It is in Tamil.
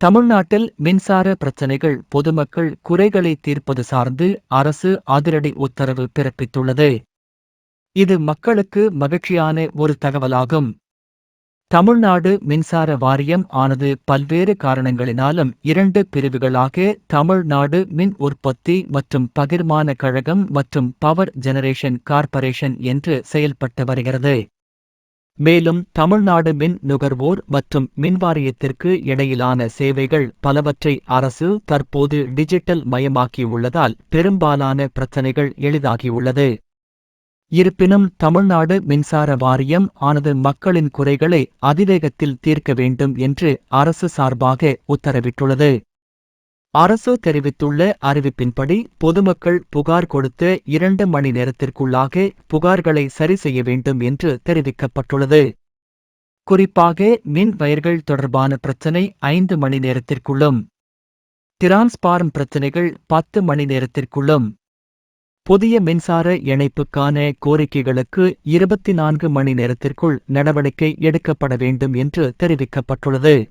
தமிழ்நாட்டில் மின்சார பிரச்சினைகள் பொதுமக்கள் குறைகளை தீர்ப்பது சார்ந்து அரசு அதிரடி உத்தரவு பிறப்பித்துள்ளது. இது மக்களுக்கு மகிழ்ச்சியான ஒரு தகவலாகும். தமிழ்நாடு மின்சார வாரியம் ஆனது பல்வேறு காரணங்களினாலும் இரண்டு பிரிவுகளாக தமிழ்நாடு மின் உற்பத்தி மற்றும் பகிர்மான கழகம் மற்றும் பவர் ஜெனரேஷன் கார்ப்பரேஷன் என்று செயல்பட்டு வருகிறது. மேலும் தமிழ்நாடு மின் நுகர்வோர் மற்றும் மின்வாரியத்திற்கு இடையிலான சேவைகள் பலவற்றை அரசு தற்போது டிஜிட்டல் மயமாக்கியுள்ளதால் பெரும்பாலான பிரச்சினைகள் எளிதாகியுள்ளது. இருப்பினும் தமிழ்நாடு மின்சார வாரியம் ஆனது மக்களின் குறைகளை அதிவேகத்தில் தீர்க்க வேண்டும் என்று அரசு சார்பாக உத்தரவிட்டுள்ளது. அரசு தெரிவித்துள்ள அறிவிப்பின்படி பொதுமக்கள் புகார் கொடுத்த இரண்டு மணி நேரத்திற்குள்ளாக புகார்களை சரி செய்ய வேண்டும் என்று தெரிவிக்கப்பட்டுள்ளது. குறிப்பாக மின் வயர்கள் தொடர்பான பிரச்சினை ஐந்து மணி நேரத்திற்குள்ளும் டிரான்ஸ்பார்ம் பிரச்சினைகள் பத்து மணி நேரத்திற்குள்ளும். புதிய மின்சார இணைப்புக்கான கோரிக்கைகளுக்கு இருபத்தி நான்கு மணி நேரத்திற்குள் நடவடிக்கை எடுக்கப்பட வேண்டும் என்று தெரிவிக்கப்பட்டுள்ளது.